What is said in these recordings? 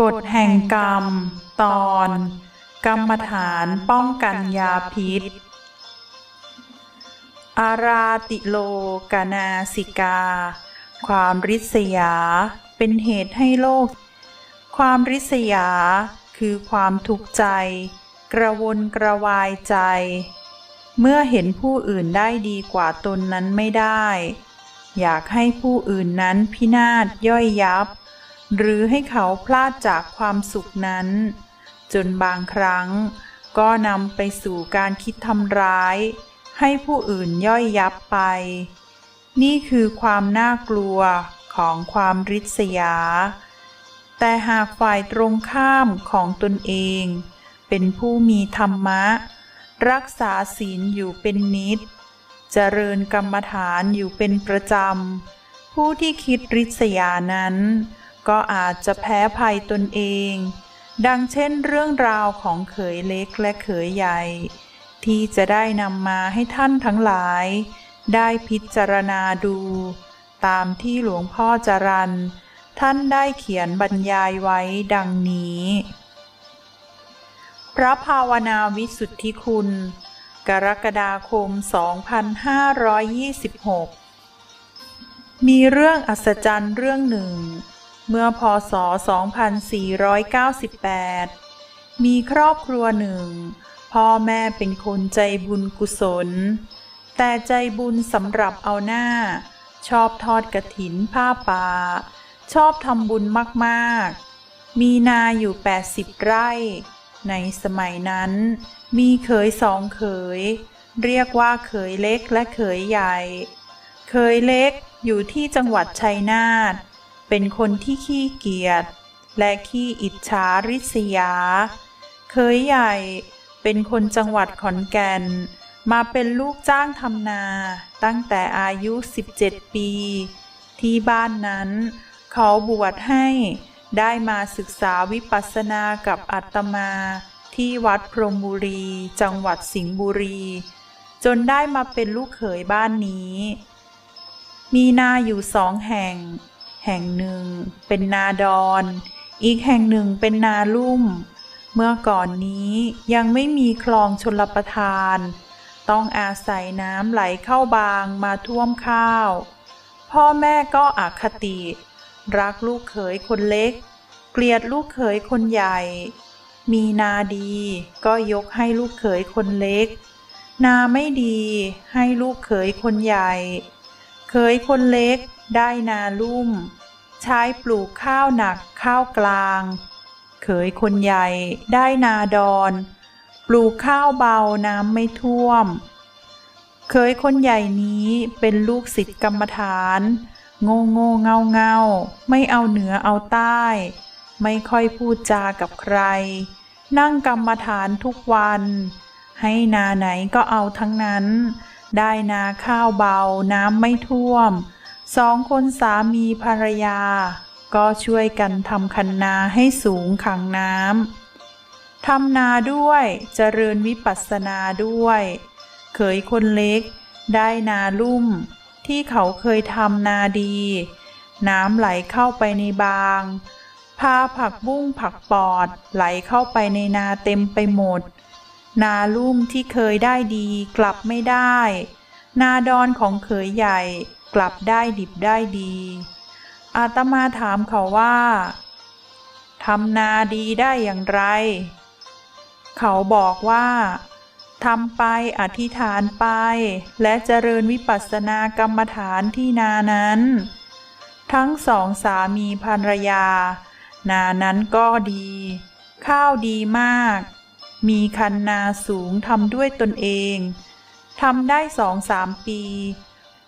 กฎแห่งกรรม ตอน กรรมฐานป้องกันยาพิษ อาราติโลกานาสิกา ความริษยาเป็นเหตุให้โลก ความริษยาคือความทุกข์ใจ กระวนกระวายใจ เมื่อเห็นผู้อื่นได้ดีกว่าตนนั้นไม่ได้ อยากให้ผู้อื่นนั้นพินาศย่อยยับ หรือให้เขาพลาดจากความสุขนั้น จนบางครั้งก็นำไปสู่การคิดทำร้าย ให้ผู้อื่นย่อยยับไป นี่คือความน่ากลัวของความริษยา แต่หากฝ่ายตรงข้ามของตนเอง เป็นผู้มีธรรมะ รักษาศีลอยู่เป็นนิด เจริญกรรมฐานอยู่เป็นประจำ ผู้ที่คิดริษยานั้น ก็อาจจะแพ้ภัยตนเอง ดังเช่นเรื่องราวของเขยเล็กและเขยใหญ่ ที่จะได้นำมาให้ท่านทั้งหลาย ได้พิจารณาดู ตามที่หลวงพ่อจรันท่านได้เขียนบรรยายไว้ดังนี้ พระภาวนาวิสุทธิคุณ กรกฎาคม 2526 มีเรื่องอัศจรรย์เรื่องหนึ่ง เมื่อพศ 2498 มีครอบครัวหนึ่ง พ่อแม่เป็นคนใจบุญกุศล แต่ใจบุญสำหรับเอาหน้า ชอบทอดกระถินผ้าป่า ชอบทำบุญมากๆ มีนาอยู่ 80 ไร่ ในสมัยนั้น มีเขยสองเขย เรียกว่าเขยเล็กและเขยใหญ่ เขยเล็กอยู่ที่จังหวัดชัยนาท เป็นคนที่ขี้เกียจและขี้อิจฉาริษยา เคยใหญ่เป็นคนจังหวัดขอนแก่น มาเป็นลูกจ้างทำนา ตั้งแต่อายุ 17 ปี ที่บ้านนั้น เขาบวชให้ได้มาศึกษาวิปัสสนากับอาตมา ที่วัดพรหมบุรี จังหวัดสิงห์บุรี จนได้มาเป็นลูกเขยบ้านนี้ มีนาอยู่สองแห่ง แห่งหนึ่งเป็นนาดอน อีกแห่งหนึ่งเป็นนาลุ่ม เมื่อก่อนนี้ยังไม่มีคลองชลประทาน ต้องอาศัยน้ำไหลเข้าบางมาท่วมข้าว พ่อแม่ก็อคติ รักลูกเขยคนเล็ก เกลียดลูกเขยคนใหญ่ มีนาดีก็ยกให้ลูกเขยคนเล็ก นาไม่ดีให้ลูกเขยคนใหญ่เคยคนเล็กได้นาลุ่ม ใช้ปลูกข้าวหนักข้าวกลางเคยคนใหญ่ได้นาดอน ปลูกข้าวเบาน้ำไม่ท่วมเคยคนใหญ่นี้เป็นลูกศิษย์กรรมฐาน โง่โง่เงาเงาไม่เอาเหนือเอาใต้ ไม่ค่อยพูดจากับใคร นั่งกรรมฐานทุกวัน ให้นาไหนก็เอาทั้งนั้น ได้นาข้าวเบาน้ำไม่ท่วม สองคนสามีภรรยา ก็ช่วยกันทำคันนาให้สูงขังน้ำทำนาด้วยเจริญวิปัสสนาด้วยเคยคนเล็กได้นาลุ่ม ที่เขาเคยทำนาดี น้ำไหลเข้าไปในบางพาผักบุ้งผักปอดไหลเข้าไปในนาเต็มไปหมด นาลุ่มที่เคยได้ดีกลับไม่ได้ นาดอนของเขยใหญ่ กลับได้ดิบได้ดี อาตมาถามเขาว่าทำนาดีได้อย่างไร เขาบอกว่าทำไปอธิษฐานไป และเจริญวิปัสสนากรรมฐานที่นานั้น ทั้งสองสามีภรรยา นานั้นก็ดี ข้าวดีมาก มีคันนาสูงทำด้วยตนเองทำได้สองสามปี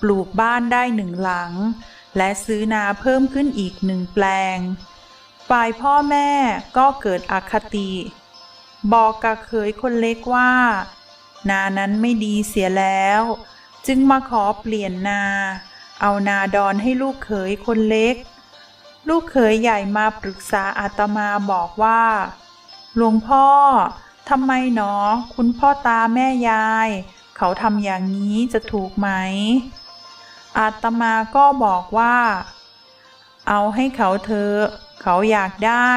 ปลูกบ้านได้หนึ่งหลัง และซื้อนาเพิ่มขึ้นอีกหนึ่งแปลง ฝ่ายพ่อแม่ก็เกิดอคติ บอกกับเขยคนเล็กว่า นานั้นไม่ดีเสียแล้ว จึงมาขอเปลี่ยนนา เอานาดอนให้ลูกเขยคนเล็ก ลูกเขยใหญ่มาปรึกษาอาตมาบอกว่า หลวงพ่อทำไมหนอ คุณพ่อตาแม่ยาย เขาทำอย่างนี้จะถูกไหม อาตมาก็บอกว่า เอาให้เขาเถอะเขาอยากได้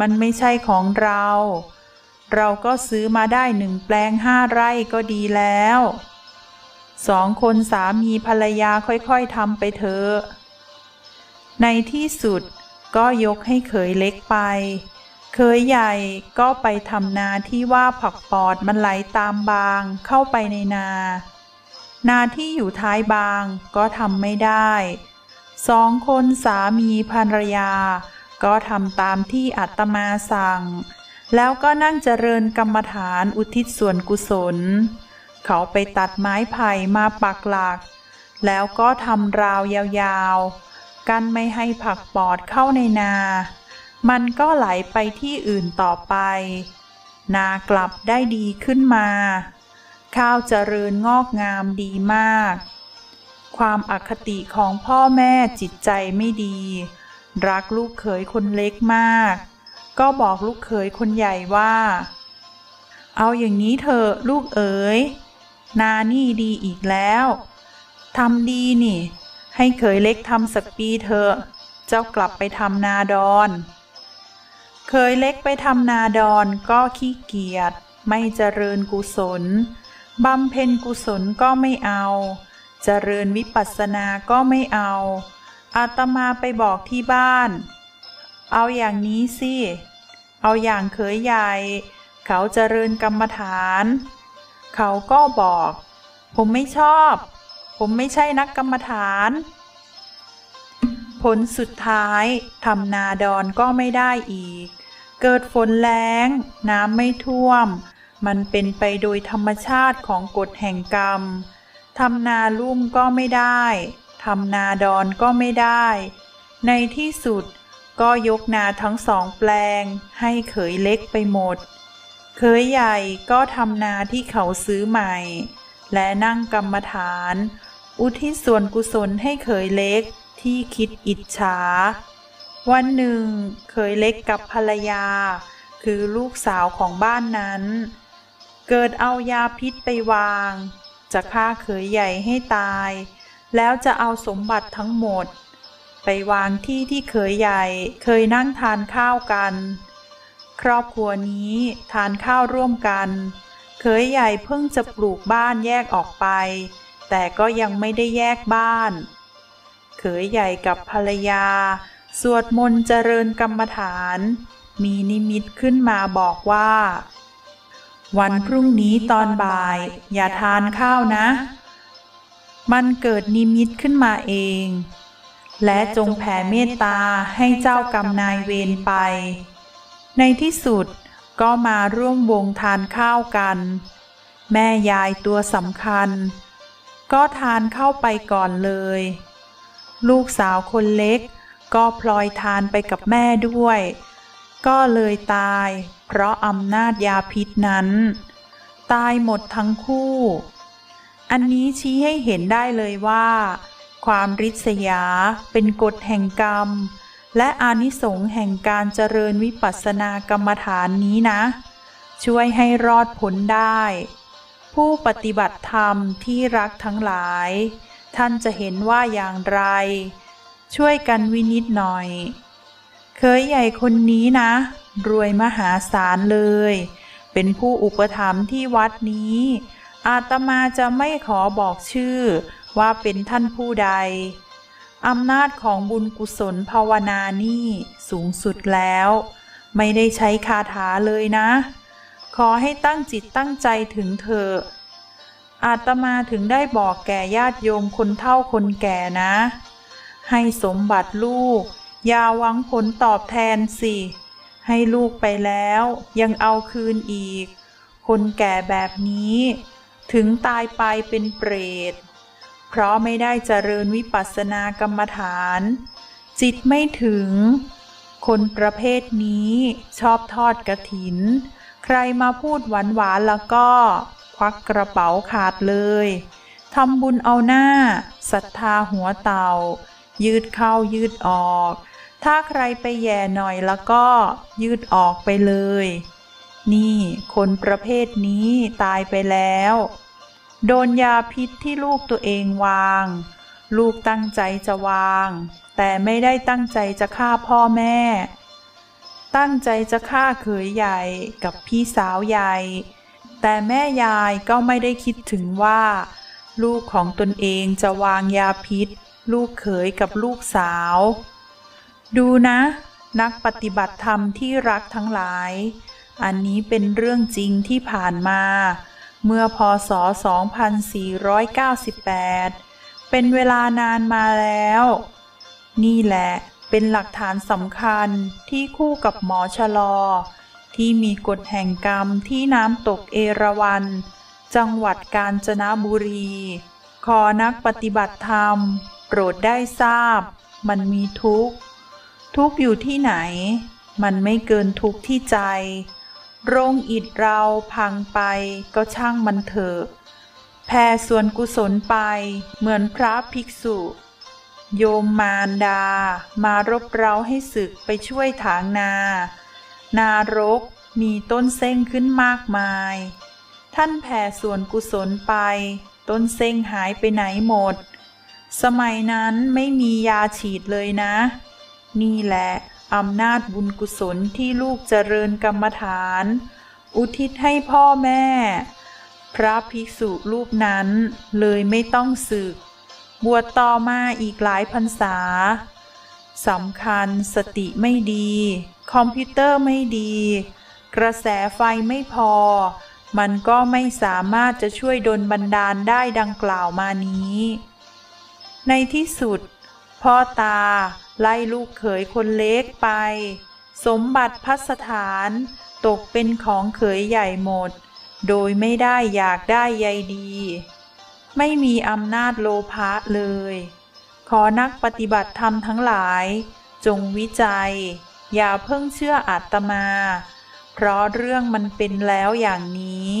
มันไม่ใช่ของเรา เราก็ซื้อมาได้หนึ่งแปลงห้าไร่ก็ดีแล้วสองคนสามีภรรยาค่อยๆทำไปเถอะ ในที่สุดก็ยกให้เขยเล็กไป เคยใหญ่ก็ไปทำนาที่ว่าผักปอดมันไหลตามบางเข้าไปในนา นาที่อยู่ท้ายบางก็ทำไม่ได้สองคนสามีภรรยา ก็ทำตามที่อาตมาสั่ง แล้วก็นั่งเจริญกรรมฐานอุทิศส่วนกุศล เขาไปตัดไม้ไผ่มาปักหลัก แล้วก็ทำราวยาวๆ กันไม่ให้ผักปอดเข้าในนา มันก็ไหลไปที่อื่นต่อไป นากลับได้ดีขึ้นมา ข้าวเจริญงอกงามดีมาก ความอคติของพ่อแม่จิตใจไม่ดี รักลูกเขยคนเล็กมาก ก็บอกลูกเขยคนใหญ่ว่า เอาอย่างนี้เถอะลูกเอ๋ย นานี่ดีอีกแล้วทำดีนี่ ให้เขยเล็กทำสักปีเถอะ เจ้ากลับไปทำนาดอนเคยเล็กไปทำนาดอนก็ขี้เกียจไม่เจริญกุศล บำเพ็ญกุศลก็ไม่เอา เจริญวิปัสสนาก็ไม่เอา อาตมาไปบอกที่บ้าน เอาอย่างนี้สิ เอาอย่างเคยใหญ่ เขาเจริญกรรมฐาน เขาก็บอก ผมไม่ชอบ ผมไม่ใช่นักกรรมฐาน ผลสุดท้ายทำนาดอนก็ไม่ได้อีก เกิดฝนแล้ง น้ำไม่ท่วม มันเป็นไปโดยธรรมชาติของกฎแห่งกรรมทำนาลุ่มก็ไม่ได้ทำนาดอนก็ไม่ได้ ในที่สุดก็ยกนาทั้งสองแปลง ให้เขยเล็กไปหมดเคยใหญ่ก็ทำนาที่เขาซื้อใหม่ และนั่งกรรมฐาน อุทิศส่วนกุศลให้เขยเล็กที่คิดอิจฉา วันหนึ่งเขยเล็กกับภรรยา คือลูกสาวของบ้านนั้น เกิดเอายาพิษไปวาง จะฆ่าเขยใหญ่ให้ตาย แล้วจะเอาสมบัติทั้งหมด ไปวางที่ที่เขยใหญ่เคยนั่งทานข้าวกัน ครอบครัวนี้ทานข้าวร่วมกัน เขยใหญ่เพิ่งจะปลูกบ้านแยกออกไป แต่ก็ยังไม่ได้แยกบ้าน เขยใหญ่กับภรรยา สวดมนต์เจริญกรรมฐาน มีนิมิตขึ้นมาบอกว่า วันพรุ่งนี้ตอนบ่าย อย่าทานข้าวนะ มันเกิดนิมิตขึ้นมาเอง และจงแผ่เมตตาให้เจ้ากรรมนายเวรไป ในที่สุดก็มาร่วมวงทานข้าวกัน แม่ยายตัวสำคัญ ก็ทานเข้าไปก่อนเลย ลูกสาวคนเล็กก็พลอยทานไปกับแม่ด้วย ก็เลยตาย เพราะอำนาจยาพิษนั้น ตายหมดทั้งคู่ อันนี้ชี้ให้เห็นได้เลยว่า ความริษยาเป็นกฎแห่งกรรม และอานิสงส์แห่งการเจริญวิปัสสนากรรมฐานนี้นะ ช่วยให้รอดพ้นได้ ผู้ปฏิบัติธรรมที่รักทั้งหลาย ท่านจะเห็นว่าอย่างไร ช่วยกันวินิจหน่อย เคยใหญ่คนนี้นะ รวยมหาศาลเลย เป็นผู้อุปถัมภ์ที่วัดนี้ อาตมาจะไม่ขอบอกชื่อว่าเป็นท่านผู้ใด อำนาจของบุญกุศลภาวนานี่สูงสุดแล้ว ไม่ได้ใช้คาถาเลยนะ ขอให้ตั้งจิตตั้งใจถึงเถออาตมาถึงได้บอกแก่ญาติโยมคนเฒ่าคนแก่นะ ให้สมบัติลูก อย่าหวังผลตอบแทนสิ ให้ลูกไปแล้วยังเอาคืนอีก คนแก่แบบนี้ ถึงตายไปเป็นเปรต เพราะไม่ได้เจริญวิปัสสนากรรมฐาน จิตไม่ถึง คนประเภทนี้ชอบทอดกระถิน ใครมาพูดหวานหวานๆแล้วก็ ควักกระเป๋าขาดเลยทำบุญเอาหน้าศรัทธาหัวเต่า ยืดเข้ายืดออก ถ้าใครไปแย่หน่อยแล้วก็ยืดออกไปเลย นี่คนประเภทนี้ตายไปแล้ว โดนยาพิษที่ลูกตัวเองวาง ลูกตั้งใจจะวาง แต่ไม่ได้ตั้งใจจะฆ่าพ่อแม่ ตั้งใจจะฆ่าเขยใหญ่กับพี่สาวใหญ่ แต่แม่ยายก็ไม่ได้คิดถึงว่า ลูกของตนเองจะวางยาพิษ ลูกเขยกับลูกสาว ดูนะ นักปฏิบัติธรรมที่รักทั้งหลาย อันนี้เป็นเรื่องจริงที่ผ่านมา เมื่อพศ 2498 เป็นเวลานานมาแล้ว นี่แหละเป็นหลักฐานสำคัญที่คู่กับหมอชะลอ ที่มีกฎแห่งกรรมที่น้ำตกเอราวัณจังหวัดกาญจนบุรี ขอนักปฏิบัติธรรม โปรดได้ทราบ มันมีทุกข์ ทุกอยู่ที่ไหน มันไม่เกินทุกที่ใจ โรงอิฐเราพังไปก็ช่างมันเถอะแผ่ส่วนกุศลไปเหมือนพระภิกษุ โยมมารดา มารบเราให้ศึกไปช่วยถางนา นารกมีต้นเส้งขึ้นมากมาย ท่านแผ่ส่วนกุศลไป ต้นเส้งหายไปไหนหมด สมัยนั้นไม่มียาฉีดเลยนะ นี่แหละอำนาจบุญกุศลที่ลูกเจริญกรรมฐาน อุทิศให้พ่อแม่ พระภิกษุรูปนั้นเลยไม่ต้องสึก บวชต่อมาอีกหลายพรรษาสำคัญสติไม่ดี คอมพิวเตอร์ไม่ดี กระแสไฟไม่พอ มันก็ไม่สามารถจะช่วยดลบันดาลได้ดังกล่าวมานี้ ในที่สุด พ่อตา ไล่ลูกเขยคนเล็กไป สมบัติพัสถานตกเป็นของเขยใหญ่หมด โดยไม่ได้อยากได้ใยดี ไม่มีอำนาจโลภะเลย ขอนักปฏิบัติธรรมทั้งหลาย จงวิจัย อย่าเพิ่งเชื่ออาตมา เพราะเรื่องมันเป็นแล้วอย่างนี้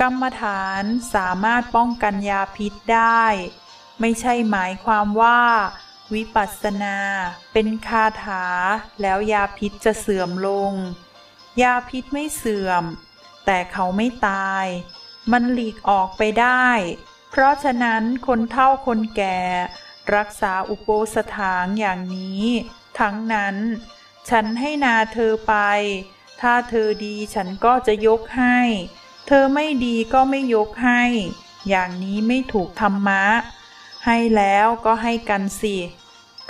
กรรมฐานสามารถป้องกันยาพิษได้ ไม่ใช่หมายความว่า วิปัสสนา เป็นคาถา แล้วยาพิษจะเสื่อมลง ยาพิษไม่เสื่อม แต่เขาไม่ตาย มันหลีกออกไปได้ เพราะฉะนั้นคนเฒ่าคนแก่ รักษาอุโปสถานอย่างนี้ ทั้งนั้น ฉันให้นาเธอไป ถ้าเธอดีฉันก็จะยกให้ เธอไม่ดีก็ไม่ยกให้ อย่างนี้ไม่ถูกธรรมะ ให้แล้วก็ให้กันสิ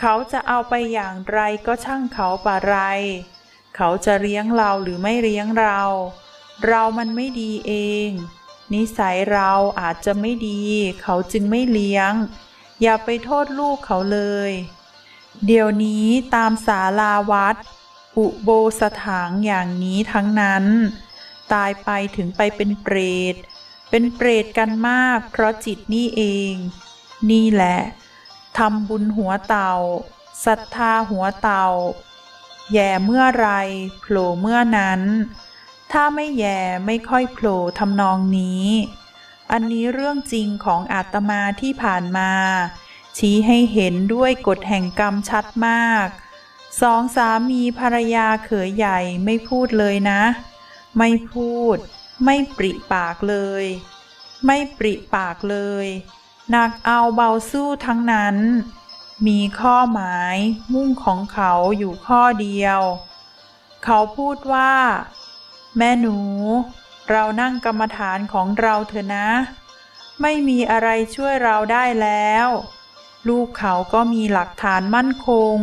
เขาจะเอาไปอย่างไรก็ช่างเขาปะไร เขาจะเลี้ยงเราหรือไม่เลี้ยงเรา เรามันไม่ดีเอง นิสัยเราอาจจะไม่ดี เขาจึงไม่เลี้ยง อย่าไปโทษลูกเขาเลย เดี๋ยวนี้ตามศาลาวัด อุโบสถานอย่างนี้ทั้งนั้น ตายไปถึงไปเป็นเปรต เป็นเปรตกันมากเพราะจิตนี่เอง นี่แหละทำบุญหัวเต่าศรัทธาหัวเต่าแย่เมื่อไรโผล่เมื่อนั้น ถ้าไม่แย่ไม่ค่อยโผล่ทำนองนี้ อันนี้เรื่องจริงของอาตมาที่ผ่านมา ชี้ให้เห็นด้วยกฎแห่งกรรมชัดมากสองสามีภรรยาเขยใหญ่ไม่พูดเลยนะ ไม่พูด ไม่ปริปากเลย ไม่ปริปากเลย หนักเอาเบาสู้ทั้งนั้น มีข้อหมายมุ่งของเขาอยู่ข้อเดียว เขาพูดว่า แม่หนู เรานั่งกรรมฐานของเราเถอะนะ ไม่มีอะไรช่วยเราได้แล้ว ลูกเขาก็มีหลักฐานมั่นคง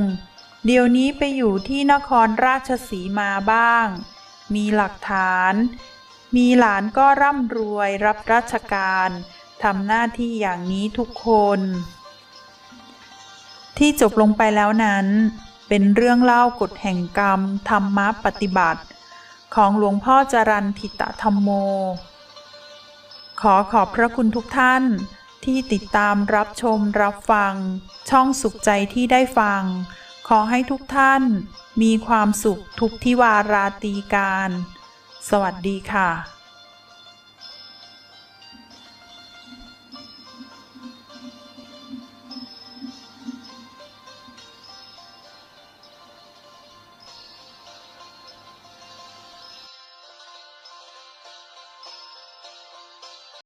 เดี๋ยวนี้ไปอยู่ที่นครราชสีมาบ้าง มีหลักฐาน มีหลานก็ร่ำรวยรับราชการ ทำหน้าที่อย่างนี้ทุกคน ที่จบลงไปแล้วนั้น เป็นเรื่องเล่ากฎแห่งกรรม ธรรมะปฏิบัติ ของหลวงพ่อจรันทิตธรรมโม ขอขอบพระคุณทุกท่านที่ติดตามรับชมรับฟัง ช่องสุขใจที่ได้ฟัง ขอให้ทุกท่านมีความสุขทุกที่วาราตีการ สวัสดีค่ะ